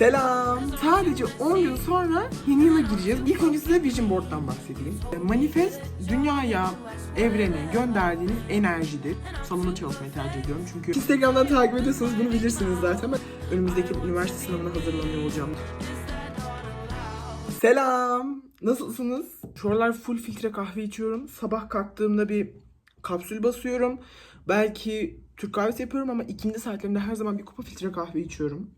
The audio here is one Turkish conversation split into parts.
Selam. Sadece 10 gün sonra yeni yıla gireceğiz. İlk önce size Vision Board'dan bahsedeyim. Manifest dünyaya, evrene gönderdiğiniz enerjidir. Salonda çalışmayı tercih ediyorum çünkü Instagram'dan takip ediyorsanız bunu bilirsiniz zaten. Ben önümüzdeki üniversite sınavına hazırlanıyor olacağım. Selam. Nasılsınız? Şu aralar full filtre kahve içiyorum. Sabah kalktığımda bir kapsül basıyorum. Belki Türk kahvesi yapıyorum ama ikindi saatlerinde her zaman bir kupa filtre kahve içiyorum.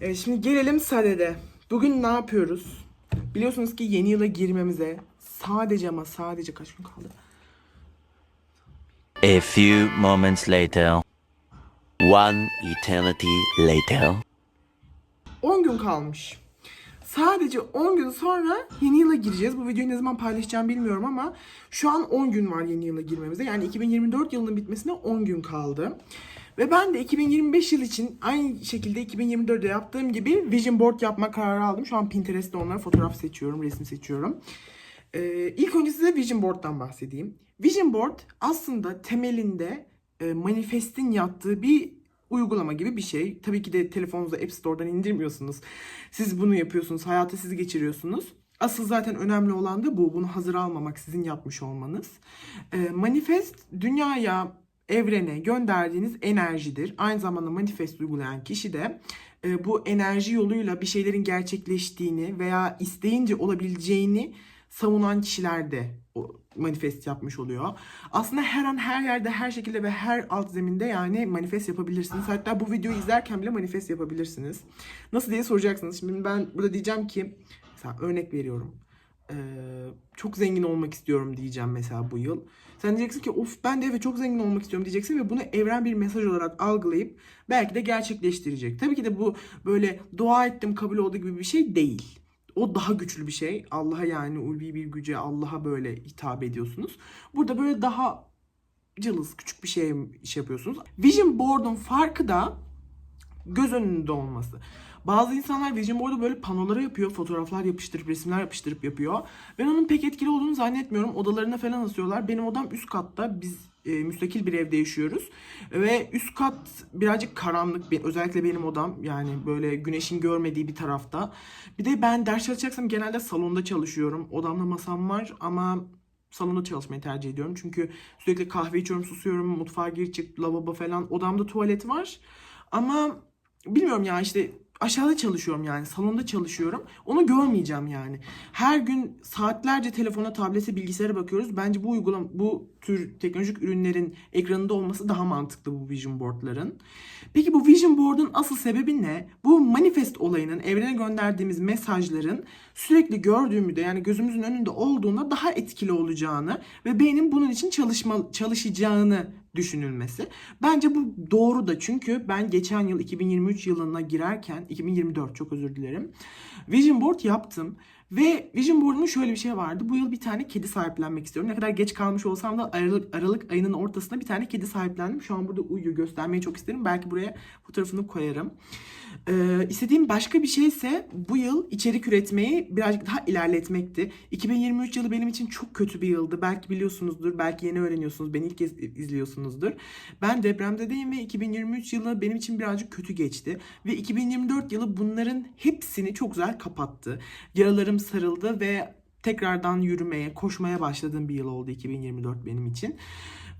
Evet şimdi gelelim sadede. Bugün ne yapıyoruz? Biliyorsunuz ki yeni yıla girmemize sadece ama sadece kaç gün kaldı? A few moments later. One eternity later. 10 gün kalmış. Sadece 10 gün sonra yeni yıla gireceğiz. Bu videoyu ne zaman paylaşacağım bilmiyorum ama şu an 10 gün var yeni yıla girmemize. Yani 2024 yılının bitmesine 10 gün kaldı. Ve ben de 2025 yıl için aynı şekilde 2024'de yaptığım gibi vision board yapma kararı aldım. Şu an Pinterest'te onlara fotoğraf seçiyorum, resim seçiyorum. Ee, ilk önce size vision board'dan bahsedeyim. Vision board aslında temelinde e, manifestin yattığı bir uygulama gibi bir şey. Tabii ki de telefonunuza App Store'dan indirmiyorsunuz. Siz bunu yapıyorsunuz, hayata siz geçiriyorsunuz. Asıl zaten önemli olan da bu. Bunu hazır almamak, sizin yapmış olmanız. Ee, manifest dünyaya, evrene gönderdiğiniz enerjidir. Aynı zamanda manifest uygulayan kişi de e, bu enerji yoluyla bir şeylerin gerçekleştiğini veya isteyince olabileceğini savunan kişiler de manifest yapmış oluyor. Aslında her an her yerde her şekilde ve her alt zeminde yani manifest yapabilirsiniz. Hatta bu videoyu izlerken bile manifest yapabilirsiniz. Nasıl diye soracaksınız. Şimdi ben burada diyeceğim ki mesela örnek veriyorum. Ee, çok zengin olmak istiyorum diyeceğim mesela bu yıl. Sen diyeceksin ki of ben de evet çok zengin olmak istiyorum diyeceksin ve bunu evren bir mesaj olarak algılayıp belki de gerçekleştirecek. Tabii ki de bu böyle dua ettim kabul oldu gibi bir şey değil. O daha güçlü bir şey. Allah'a yani ulvi bir güce Allah'a böyle hitap ediyorsunuz. Burada böyle daha cılız küçük bir şey iş yapıyorsunuz. Vision Board'un farkı da göz önünde olması. Bazı insanlar Vision Board'u böyle panolara yapıyor, fotoğraflar yapıştırıp, resimler yapıştırıp yapıyor. Ben onun pek etkili olduğunu zannetmiyorum. Odalarına falan asıyorlar. Benim odam üst katta. Biz e, müstakil bir evde yaşıyoruz. Ve üst kat birazcık karanlık. Özellikle benim odam. Yani böyle güneşin görmediği bir tarafta. Bir de ben ders çalışacaksam genelde salonda çalışıyorum. Odamda masam var ama salonda çalışmayı tercih ediyorum. Çünkü sürekli kahve içiyorum, susuyorum, mutfağa gir çık, lavabo falan. Odamda tuvalet var. Ama bilmiyorum ya işte aşağıda çalışıyorum yani salonda çalışıyorum. Onu görmeyeceğim yani. Her gün saatlerce telefona, tablete, bilgisayara bakıyoruz. Bence bu uygulam bu tür teknolojik ürünlerin ekranında olması daha mantıklı bu vision board'ların. Peki bu vision board'un asıl sebebi ne? Bu manifest olayının evrene gönderdiğimiz mesajların sürekli gördüğümüzde yani gözümüzün önünde olduğunda daha etkili olacağını ve beynin bunun için çalışma çalışacağını düşünülmesi. Bence bu doğru da çünkü ben geçen yıl 2023 yılına girerken 2024 çok özür dilerim. Vision board yaptım ve Vision board'umun şöyle bir şey vardı. Bu yıl bir tane kedi sahiplenmek istiyorum. Ne kadar geç kalmış olsam da Aralık, Aralık ayının ortasında bir tane kedi sahiplendim. Şu an burada uyuyor. Göstermeyi çok isterim. Belki buraya fotoğrafını koyarım. Ee, istediğim başka bir şey ise bu yıl içerik üretmeyi birazcık daha ilerletmekti. 2023 yılı benim için çok kötü bir yıldı. Belki biliyorsunuzdur, belki yeni öğreniyorsunuz, beni ilk kez izliyorsunuzdur. Ben depremdeyim ve 2023 yılı benim için birazcık kötü geçti. Ve 2024 yılı bunların hepsini çok güzel kapattı. Yaralarım sarıldı ve tekrardan yürümeye, koşmaya başladığım bir yıl oldu 2024 benim için.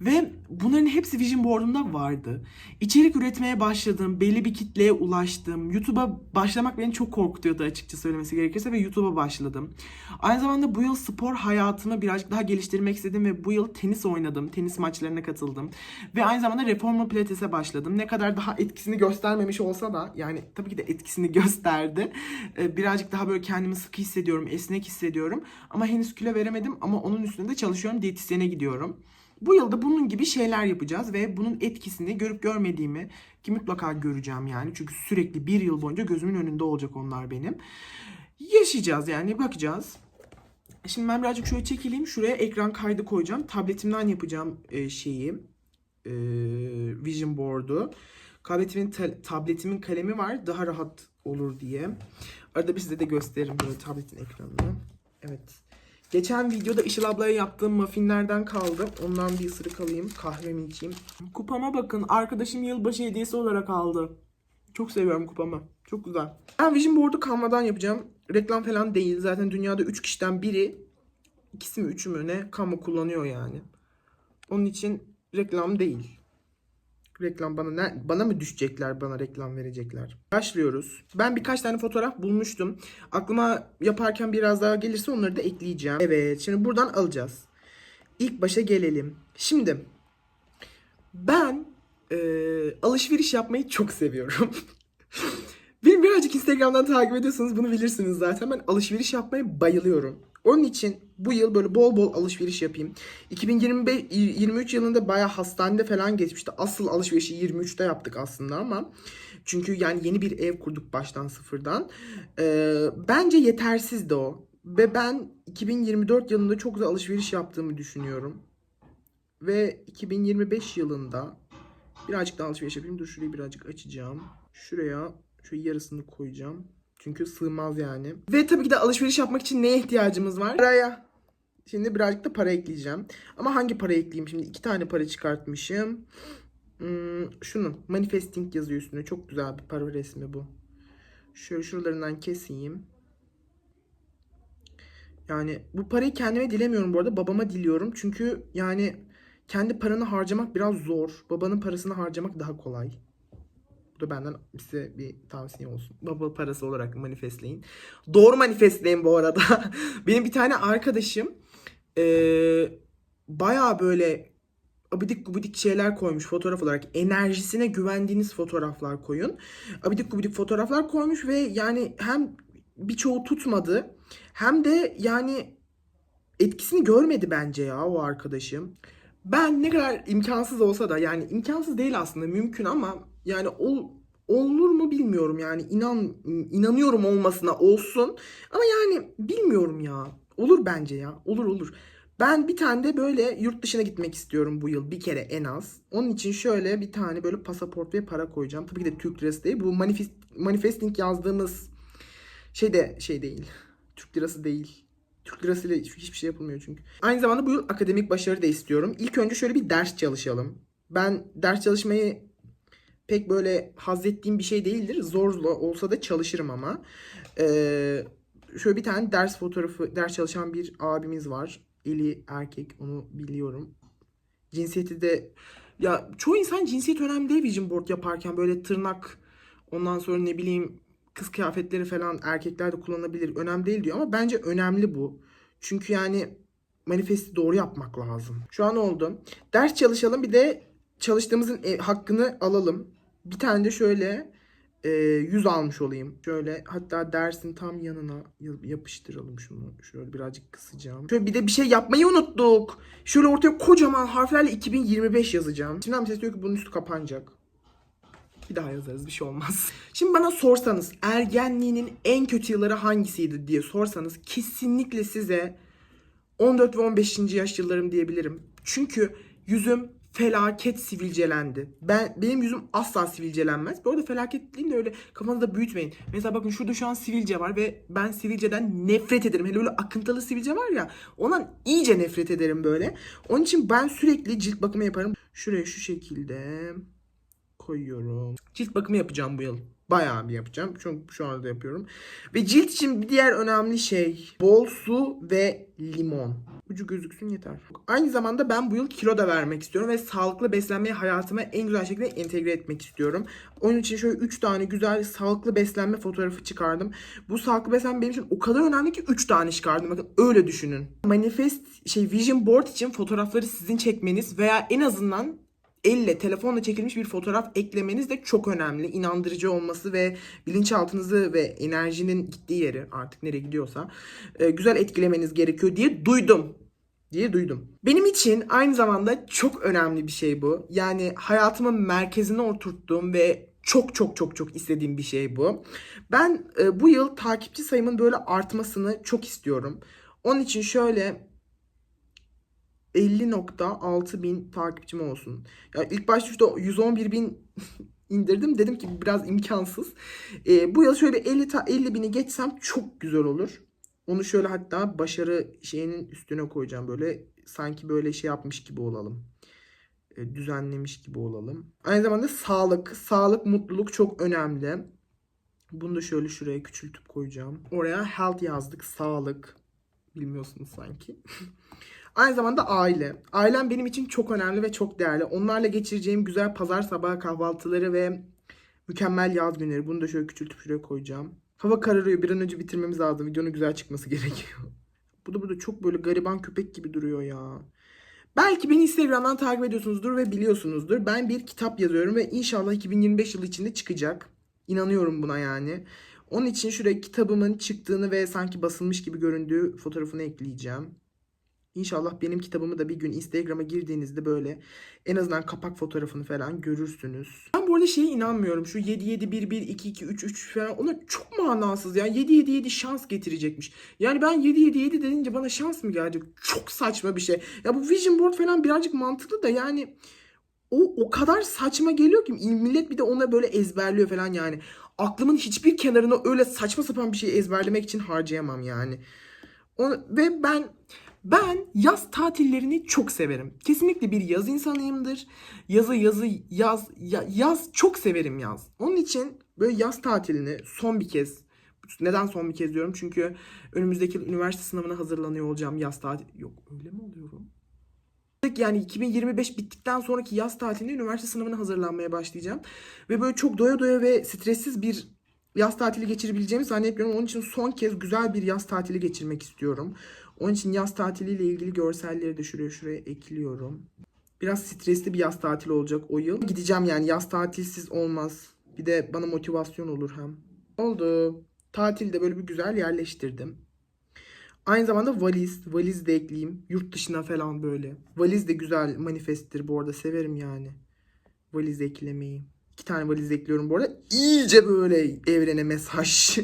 Ve bunların hepsi Vision Board'umda vardı. İçerik üretmeye başladım, belli bir kitleye ulaştım. YouTube'a başlamak beni çok korkutuyordu açıkça söylemesi gerekirse ve YouTube'a başladım. Aynı zamanda bu yıl spor hayatımı birazcık daha geliştirmek istedim ve bu yıl tenis oynadım. Tenis maçlarına katıldım. Ve aynı zamanda reformer pilates'e başladım. Ne kadar daha etkisini göstermemiş olsa da yani tabii ki de etkisini gösterdi. Ee, Birazcık daha böyle kendimi sıkı hissediyorum, esnek hissediyorum. Ama henüz kilo veremedim ama onun üstünde çalışıyorum, diyetisyene gidiyorum. Bu yılda bunun gibi şeyler yapacağız ve bunun etkisini görüp görmediğimi ki mutlaka göreceğim yani. Çünkü sürekli bir yıl boyunca gözümün önünde olacak onlar benim. Yaşayacağız yani bakacağız. Şimdi ben birazcık şöyle çekileyim. Şuraya ekran kaydı koyacağım. Tabletimden yapacağım e, şeyi. e, Vision Board'u. Tabletimin, ta- tabletimin kalemi var. Daha rahat olur diye. Arada bir size de gösteririm böyle tabletin ekranını. Evet. Geçen videoda Işıl ablaya yaptığım muffinlerden kaldı. Ondan bir ısırık alayım. Kahvemi içeyim. Kupama bakın. Arkadaşım yılbaşı hediyesi olarak aldı. Çok seviyorum kupamı. Çok güzel. Ben Vision Board'u Canva'dan yapacağım. Reklam falan değil. Zaten dünyada 3 kişiden biri, ikisi mi üçü mü ne Canva kullanıyor yani. Onun için reklam değil. Reklam bana ne, bana mı düşecekler bana reklam verecekler. Başlıyoruz. Ben birkaç tane fotoğraf bulmuştum. Aklıma yaparken biraz daha gelirse onları da ekleyeceğim. Evet şimdi buradan alacağız. İlk başa gelelim. Şimdi ben e, alışveriş yapmayı çok seviyorum. Beni birazcık Instagram'dan takip ediyorsanız bunu bilirsiniz zaten. Ben alışveriş yapmaya bayılıyorum. Onun için bu yıl böyle bol bol alışveriş yapayım. 2025 23 yılında bayağı hastanede falan geçmişti. Asıl alışverişi 23'te yaptık aslında ama çünkü yani yeni bir ev kurduk baştan sıfırdan. Ee, bence yetersizdi o. Ve ben 2024 yılında çok güzel alışveriş yaptığımı düşünüyorum. Ve 2025 yılında birazcık daha alışveriş yapayım. Dur şurayı birazcık açacağım. Şuraya şöyle yarısını koyacağım. Çünkü sığmaz yani. Ve tabii ki de alışveriş yapmak için neye ihtiyacımız var? Paraya. Şimdi birazcık da para ekleyeceğim. Ama hangi para ekleyeyim? Şimdi iki tane para çıkartmışım. Hmm, şunu. Manifesting yazıyor üstüne. Çok güzel bir para resmi bu. Şöyle şuralarından keseyim. Yani bu parayı kendime dilemiyorum bu arada. Babama diliyorum. Çünkü yani kendi paranı harcamak biraz zor. Babanın parasını harcamak daha kolay. Bu da benden size bir tavsiye olsun. Baba parası olarak manifestleyin. Doğru manifestleyin bu arada. Benim bir tane arkadaşım eee bayağı böyle abidik gubidik şeyler koymuş fotoğraf olarak. Enerjisine güvendiğiniz fotoğraflar koyun. Abidik gubidik fotoğraflar koymuş ve yani hem birçoğu tutmadı hem de yani etkisini görmedi bence ya o arkadaşım. Ben ne kadar imkansız olsa da yani imkansız değil aslında mümkün ama yani ol, olur mu bilmiyorum yani inan inanıyorum olmasına olsun ama yani bilmiyorum ya olur bence ya olur olur. Ben bir tane de böyle yurt dışına gitmek istiyorum bu yıl bir kere en az. Onun için şöyle bir tane böyle pasaport ve para koyacağım. Tabii ki de Türk lirası değil. Bu manifest, manifesting yazdığımız şey de şey değil. Türk lirası değil. Türk lirasıyla hiç- hiçbir şey yapılmıyor çünkü. Aynı zamanda bu yıl akademik başarı da istiyorum. İlk önce şöyle bir ders çalışalım. Ben ders çalışmayı pek böyle haz ettiğim bir şey değildir. Zorla olsa da çalışırım ama. Ee, şöyle bir tane ders fotoğrafı, ders çalışan bir abimiz var. Eli erkek, onu biliyorum. Cinsiyeti de ya çoğu insan cinsiyet önemli değil vision board yaparken böyle tırnak ondan sonra ne bileyim kız kıyafetleri falan erkekler de kullanabilir. Önemli değil diyor ama bence önemli bu. Çünkü yani manifesti doğru yapmak lazım. Şu an oldu. Ders çalışalım bir de çalıştığımızın e, hakkını alalım. Bir tane de şöyle e, 100 almış olayım. Şöyle hatta dersin tam yanına ya- yapıştıralım şunu. Şöyle birazcık kısacağım. Şöyle bir de bir şey yapmayı unuttuk. Şöyle ortaya kocaman harflerle 2025 yazacağım. Şimdiden bir ses diyor ki bunun üstü kapanacak. Bir daha yazarız bir şey olmaz. Şimdi bana sorsanız ergenliğinin en kötü yılları hangisiydi diye sorsanız kesinlikle size 14 ve 15. yaş yıllarım diyebilirim. Çünkü yüzüm felaket sivilcelendi. Ben benim yüzüm asla sivilcelenmez. Bu arada felaket değil de öyle kafanızda büyütmeyin. Mesela bakın şurada şu an sivilce var ve ben sivilceden nefret ederim. Hele böyle akıntılı sivilce var ya ondan iyice nefret ederim böyle. Onun için ben sürekli cilt bakımı yaparım. Şuraya şu şekilde koyuyorum. Cilt bakımı yapacağım bu yıl. Bayağı bir yapacağım. Çünkü şu anda yapıyorum. Ve cilt için bir diğer önemli şey bol su ve limon. Ucu gözüksün yeter. Aynı zamanda ben bu yıl kilo da vermek istiyorum ve sağlıklı beslenmeyi hayatıma en güzel şekilde entegre etmek istiyorum. Onun için şöyle 3 tane güzel sağlıklı beslenme fotoğrafı çıkardım. Bu sağlıklı beslenme benim için o kadar önemli ki 3 tane çıkardım. Bakın öyle düşünün. Manifest şey vision board için fotoğrafları sizin çekmeniz veya en azından elle telefonla çekilmiş bir fotoğraf eklemeniz de çok önemli. İnandırıcı olması ve bilinçaltınızı ve enerjinin gittiği yeri artık nereye gidiyorsa e, güzel etkilemeniz gerekiyor diye duydum. Diye duydum. Benim için aynı zamanda çok önemli bir şey bu. Yani hayatımın merkezine oturttuğum ve çok çok çok çok istediğim bir şey bu. Ben e, bu yıl takipçi sayımın böyle artmasını çok istiyorum. Onun için şöyle 50.6 bin takipçim olsun. Ya ilk başta işte 111 bin indirdim. Dedim ki biraz imkansız. Ee, bu yıl şöyle 50, ta, 50 bini geçsem çok güzel olur. Onu şöyle hatta başarı şeyinin üstüne koyacağım. Böyle sanki böyle şey yapmış gibi olalım. e, düzenlemiş gibi olalım. Aynı zamanda sağlık, sağlık, mutluluk çok önemli. Bunu da şöyle şuraya küçültüp koyacağım. Oraya health yazdık, sağlık. Bilmiyorsunuz sanki. Aynı zamanda aile. Ailem benim için çok önemli ve çok değerli. Onlarla geçireceğim güzel pazar sabahı kahvaltıları ve mükemmel yaz günleri. Bunu da şöyle küçültüp şuraya koyacağım. Hava kararıyor. Bir an önce bitirmemiz lazım. Videonun güzel çıkması gerekiyor. Bu da burada çok böyle gariban köpek gibi duruyor ya. Belki beni Instagram'dan takip ediyorsunuzdur ve biliyorsunuzdur. Ben bir kitap yazıyorum ve inşallah 2025 yılı içinde çıkacak. İnanıyorum buna yani. Onun için şuraya kitabımın çıktığını ve sanki basılmış gibi göründüğü fotoğrafını ekleyeceğim. İnşallah benim kitabımı da bir gün Instagram'a girdiğinizde böyle en azından kapak fotoğrafını falan görürsünüz. Ben bu arada şeye inanmıyorum. Şu 7 7 1 1 2 2 3 3 falan onlar çok manasız ya. 7 7 7 şans getirecekmiş. Yani ben 7 7 7 denince bana şans mı gelecek? Çok saçma bir şey. Ya bu vision board falan birazcık mantıklı da yani o o kadar saçma geliyor ki millet bir de ona böyle ezberliyor falan yani. Aklımın hiçbir kenarına öyle saçma sapan bir şey ezberlemek için harcayamam yani. Onu, ve ben ben yaz tatillerini çok severim. Kesinlikle bir yaz insanıyımdır. Yazı yazı yaz ya- yaz çok severim yaz. Onun için böyle yaz tatilini son bir kez neden son bir kez diyorum? Çünkü önümüzdeki üniversite sınavına hazırlanıyor olacağım yaz tatil. Yok öyle mi oluyorum? Yani 2025 bittikten sonraki yaz tatilinde üniversite sınavına hazırlanmaya başlayacağım. Ve böyle çok doya doya ve stressiz bir yaz tatili geçirebileceğimi zannetmiyorum. Onun için son kez güzel bir yaz tatili geçirmek istiyorum. Onun için yaz tatiliyle ilgili görselleri de şuraya şuraya ekliyorum. Biraz stresli bir yaz tatili olacak o yıl. Gideceğim yani yaz tatilsiz olmaz. Bir de bana motivasyon olur hem. Oldu. Tatilde böyle bir güzel yerleştirdim. Aynı zamanda valiz. Valiz de ekleyeyim. Yurt dışına falan böyle. Valiz de güzel manifesttir bu arada. Severim yani. Valiz eklemeyi. İki tane valiz ekliyorum bu arada. İyice böyle evrene mesaj.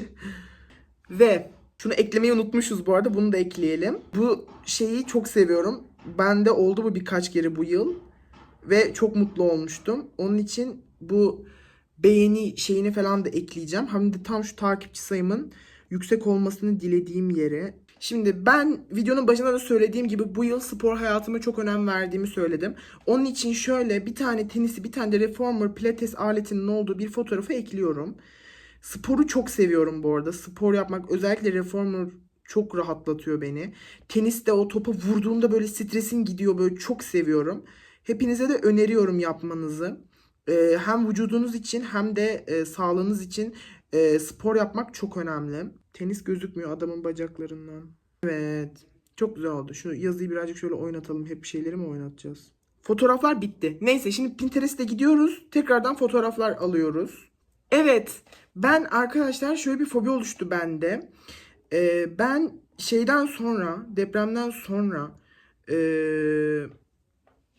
Ve şunu eklemeyi unutmuşuz bu arada. Bunu da ekleyelim. Bu şeyi çok seviyorum. Bende oldu bu birkaç kere bu yıl. Ve çok mutlu olmuştum. Onun için bu beğeni şeyini falan da ekleyeceğim. Hem de tam şu takipçi sayımın yüksek olmasını dilediğim yere. Şimdi ben videonun başında da söylediğim gibi bu yıl spor hayatıma çok önem verdiğimi söyledim. Onun için şöyle bir tane tenisi bir tane de reformer pilates aletinin olduğu bir fotoğrafı ekliyorum. Sporu çok seviyorum bu arada. Spor yapmak özellikle reformer çok rahatlatıyor beni. Teniste o topa vurduğumda böyle stresin gidiyor böyle çok seviyorum. Hepinize de öneriyorum yapmanızı. Ee, hem vücudunuz için hem de e, sağlığınız için e, spor yapmak çok önemli. Tenis gözükmüyor adamın bacaklarından. Evet. Çok güzel oldu. Şu yazıyı birazcık şöyle oynatalım. Hep bir şeyleri mi oynatacağız? Fotoğraflar bitti. Neyse şimdi Pinterest'e gidiyoruz. Tekrardan fotoğraflar alıyoruz. Evet. Ben arkadaşlar şöyle bir fobi oluştu bende. Ee, ben şeyden sonra, depremden sonra ee,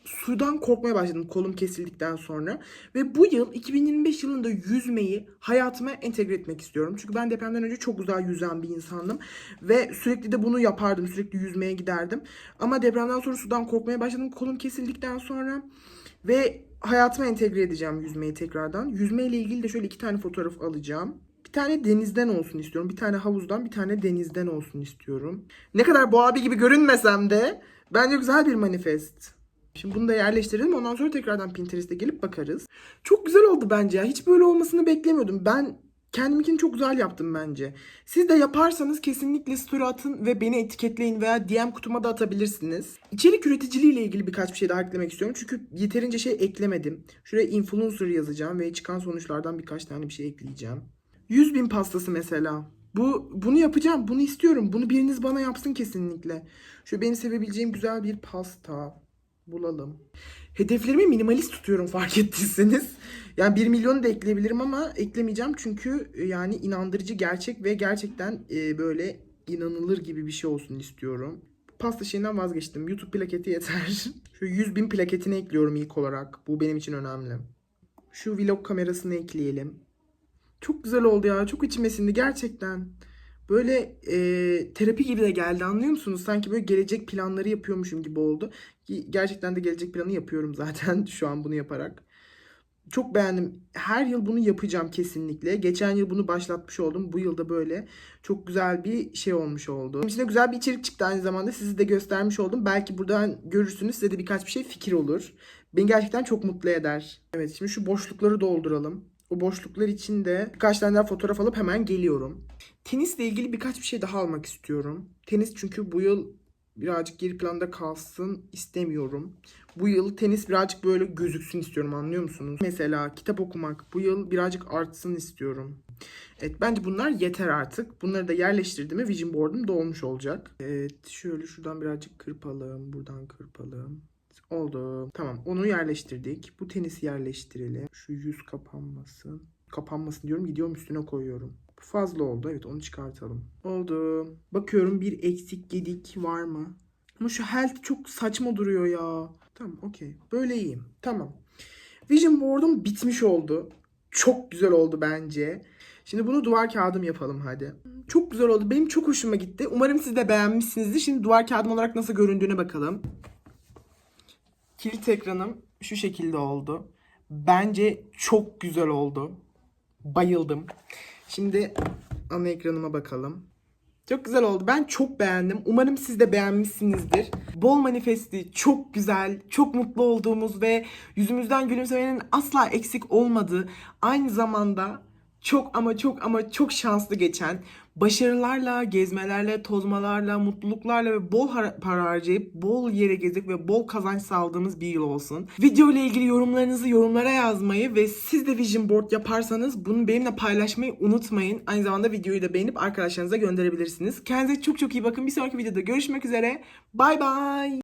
sudan korkmaya başladım kolum kesildikten sonra. Ve bu yıl 2025 yılında yüzmeyi hayatıma entegre etmek istiyorum. Çünkü ben depremden önce çok güzel yüzen bir insandım. Ve sürekli de bunu yapardım. Sürekli yüzmeye giderdim. Ama depremden sonra sudan korkmaya başladım kolum kesildikten sonra. Ve hayatıma entegre edeceğim yüzmeyi tekrardan. Yüzmeyle ilgili de şöyle iki tane fotoğraf alacağım. Bir tane denizden olsun istiyorum. Bir tane havuzdan, bir tane denizden olsun istiyorum. Ne kadar bu abi gibi görünmesem de bence güzel bir manifest. Şimdi bunu da yerleştirelim. Ondan sonra tekrardan Pinterest'e gelip bakarız. Çok güzel oldu bence ya. Hiç böyle olmasını beklemiyordum. Ben kendiminkini çok güzel yaptım bence. Siz de yaparsanız kesinlikle story atın ve beni etiketleyin veya DM kutuma da atabilirsiniz. İçerik üreticiliği ile ilgili birkaç bir şey daha eklemek istiyorum. Çünkü yeterince şey eklemedim. Şuraya influencer yazacağım ve çıkan sonuçlardan birkaç tane bir şey ekleyeceğim. 100 bin pastası mesela. Bu bunu yapacağım. Bunu istiyorum. Bunu biriniz bana yapsın kesinlikle. Şu beni sevebileceğim güzel bir pasta bulalım. Hedeflerimi minimalist tutuyorum fark ettiyseniz. Yani 1 milyonu da ekleyebilirim ama eklemeyeceğim çünkü e, yani inandırıcı gerçek ve gerçekten e, böyle inanılır gibi bir şey olsun istiyorum. Pasta şeyinden vazgeçtim. YouTube plaketi yeter. Şu 100 bin plaketini ekliyorum ilk olarak. Bu benim için önemli. Şu vlog kamerasını ekleyelim. Çok güzel oldu ya. Çok içime sindi gerçekten. Böyle e, terapi gibi de geldi anlıyor musunuz? Sanki böyle gelecek planları yapıyormuşum gibi oldu. Gerçekten de gelecek planı yapıyorum zaten şu an bunu yaparak. Çok beğendim. Her yıl bunu yapacağım kesinlikle. Geçen yıl bunu başlatmış oldum. Bu yılda böyle çok güzel bir şey olmuş oldu. Benim için de güzel bir içerik çıktı aynı zamanda. Sizi de göstermiş oldum. Belki buradan görürsünüz. Size de birkaç bir şey fikir olur. beni gerçekten çok mutlu eder. Evet şimdi şu boşlukları dolduralım. O boşluklar için de birkaç tane daha fotoğraf alıp hemen geliyorum. Tenisle ilgili birkaç bir şey daha almak istiyorum. Tenis çünkü bu yıl birazcık geri planda kalsın istemiyorum. Bu yıl tenis birazcık böyle gözüksün istiyorum anlıyor musunuz? Mesela kitap okumak bu yıl birazcık artsın istiyorum. Evet bence bunlar yeter artık. Bunları da yerleştirdim mi vision board'um dolmuş olacak. Evet şöyle şuradan birazcık kırpalım. Buradan kırpalım. Oldu. Tamam onu yerleştirdik. Bu tenisi yerleştirelim. Şu yüz kapanmasın. Kapanmasın diyorum gidiyorum üstüne koyuyorum. Fazla oldu. Evet onu çıkartalım. Oldu. Bakıyorum bir eksik gedik var mı? Ama şu health çok saçma duruyor ya. Tamam okey. Böyle iyiyim. Tamam. Vision board'um bitmiş oldu. Çok güzel oldu bence. Şimdi bunu duvar kağıdım yapalım hadi. Çok güzel oldu. Benim çok hoşuma gitti. Umarım siz de beğenmişsinizdir. Şimdi duvar kağıdım olarak nasıl göründüğüne bakalım. Kilit ekranım şu şekilde oldu. Bence çok güzel oldu. Bayıldım. Şimdi ana ekranıma bakalım. Çok güzel oldu. Ben çok beğendim. Umarım siz de beğenmişsinizdir. Bol manifesti çok güzel, çok mutlu olduğumuz ve yüzümüzden gülümsemenin asla eksik olmadığı, aynı zamanda çok ama çok ama çok şanslı geçen, başarılarla, gezmelerle, tozmalarla, mutluluklarla ve bol para harcayıp bol yere gezip ve bol kazanç sağladığımız bir yıl olsun. Video ile ilgili yorumlarınızı yorumlara yazmayı ve siz de vision board yaparsanız bunu benimle paylaşmayı unutmayın. Aynı zamanda videoyu da beğenip arkadaşlarınıza gönderebilirsiniz. Kendinize çok çok iyi bakın. Bir sonraki videoda görüşmek üzere. Bay bay.